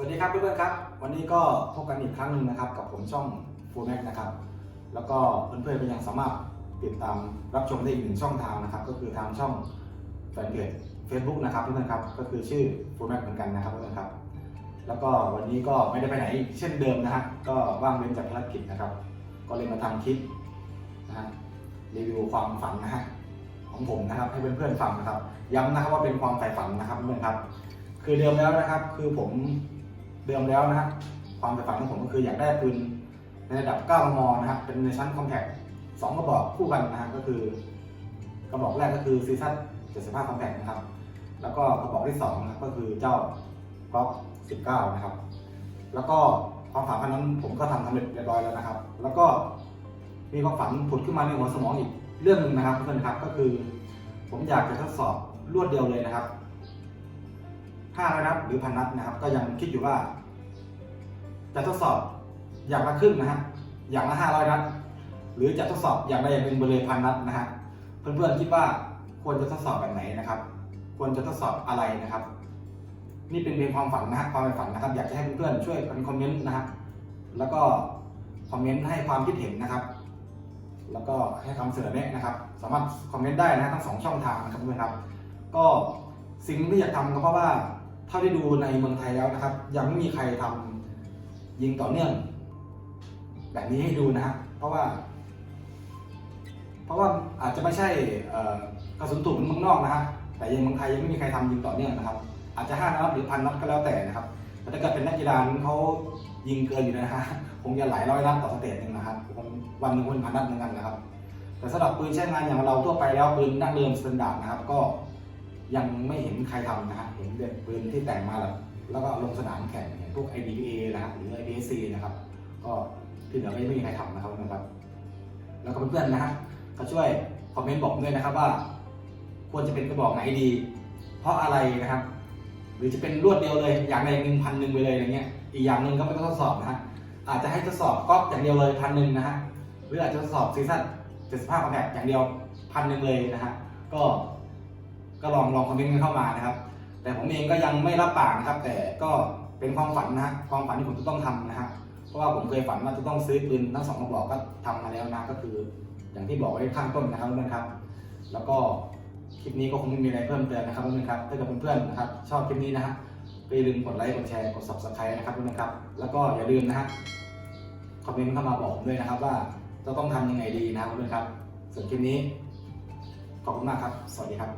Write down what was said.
สวัสดีครับเพื่อนๆครับ วันนี้ก็พบกันอีกครั้งหนึ่งนะครับ กับผมช่องฟูแม็กนะครับ แล้วก็เพื่อนๆก็ยังสามารถติดตามรับชมได้อีกหนึ่งช่องทางนะครับ ก็คือทางช่องแฟนเพจ Facebook นะครับเพื่อนๆครับก็คือชื่อฟูแม็กเหมือนกันนะครับเพื่อนๆครับแล้วก็วันนี้ก็ไม่ได้ไปไหนเช่นเดิมนะฮะก็ว่างเว้นจากภารกิจนะครับ ก็เลยมาทำคลิปนะฮะรีวิวความฝันนะฮะของผมนะครับให้เพื่อนๆฟังนะครับ ย้ำนะครับว่าเป็นความใฝ่ฝันนะครับเพื่อนๆครับ คือเดิมแล้วนะครับ คือผม เดิมแล้วนะฮะความใฝ่ฝันของผมก็คืออยากได้ปืนในระดับ 9 มม นะฮะเป็นในชั้นคอมแพคสองกระบอกคู่กันนะฮะก็คือกระบอกแรกก็คือซีซั่น75 คอมแพคนะครับ แล้วก็กระบอกที่สองนะครับก็คือเจ้าก๊อก19 นะครับ แล้วก็ความฝันครั้งนั้นผมก็ทำสำเร็จเรียบร้อยแล้วนะครับ แล้วก็มีความฝันผุดขึ้นมาในหัวสมองอีกเรื่องหนึ่งนะครับเพื่อนๆครับก็คือ ผมอยากจะทดสอบรวดเดียวเลยนะครับ ห้าร้อยนัดหรือพันนัดนะครับ ก็ยังคิดอยู่ว่า จะทดสอบอย่างละครึ่งนะฮะอย่างละห้าร้อยนัดหรือจะทดสอบอย่างใดอย่างหนึ่งไปเลยพันนัดนะฮะเพื่อนๆคิดว่าควรจะทดสอบแบบไหนนะครับ ควรจะทดสอบอะไรนะครับ นี่เป็นเพียงความฝันนะฮะความฝันนะครับ อยากจะให้เพื่อนๆช่วยกันคอมเมนต์นะฮะแล้วก็คอมเมนต์ให้ความคิดเห็นนะครับ แล้วก็ให้คำเสนอแนะนะครับ สามารถคอมเมนต์ได้นะฮะทั้งสองช่องทางนะครับเพื่อนๆครับ ก็สิ่งที่อยากทำก็เพราะว่า เท่าที่ดูในเมืองไทยแล้วนะครับ ยังไม่มีใครทำยิงต่อเนื่อง แบบนี้ให้ดูนะฮะเพราะว่า เพราะว่าอาจจะไม่ใช่กระสุนถูกเหมือนเมืองนอกนะฮะแต่ยังเมืองไทยยังไม่มีใครทำยิงต่อเนื่องนะครับ อาจจะห้านัดหรือพันนัดก็แล้วแต่นะครับแต่ถ้าเกิดเป็นนักกีฬาเขายิงเกินอยู่นะฮะคงจะหลายร้อยนัดต่อสเตจหนึ่งนะครับคงวันหนึ่งคนพันนัดเหมือนกันนะครับ แต่สำหรับปืนใช้งานอย่างเราทั่วไปแล้วปืนดั้งเดิมสแตนดาร์ดนะครับ ก็ ยังไม่เห็นใครทำนะฮะเห็นเด็กปืนที่แต่งมาแล้วแล้วก็ลงสนามแข่งอย่างพวก IDPA นะครับหรือ IPSC นะครับ ก็ที่เหลือไม่มีใครทำนะครับนะครับ แล้วก็เพื่อนๆนะฮะก็ช่วยคอมเมนต์บอกด้วยนะครับว่า ควรจะเป็นกระบอกไหนดี เพราะอะไรนะครับ หรือจะเป็นรวดเดียวเลยอย่างใดหนึ่งพันหนึ่งไปเลยอะไรเงี้ยอีกอย่างหนึ่งก็ไม่ต้องทดสอบนะฮะอาจจะให้ทดสอบก๊อกอย่างเดียวเลยพันหนึ่งนะฮะหรืออาจจะทดสอบซีซั่น75คอมแพคอย่างเดียวพันหนึ่งเลยนะฮะก็ ก็ลองลองคอมเมนต์กันเข้ามานะครับ แต่ผมเองก็ยังไม่รับปากนะครับ แต่ก็เป็นความฝันนะฮะความฝันที่ผมจะต้องทำนะฮะเพราะว่าผมเคยฝันว่าจะต้องซื้อปืนทั้งสองกระบอกก็ทำมาแล้วนะก็คือ อย่างที่บอกไว้ข้างต้นนะครับเพื่อนครับ แล้วก็คลิปนี้ก็คงไม่มีอะไรเพิ่มเติมนะครับเพื่อนครับถ้าเกิดเพื่อนๆนะครับชอบคลิปนี้นะฮะอย่าลืมกดไลค์กดแชร์กด subscribe นะครับเพื่อนครับ แล้วก็อย่าลืมนะฮะคอมเมนต์เข้ามาบอกผมด้วยนะครับ ว่าจะต้องทำยังไงดีนะครับเพื่อนครับส่วนคลิปนี้ขอบคุณมากครับ สวัสดีครับ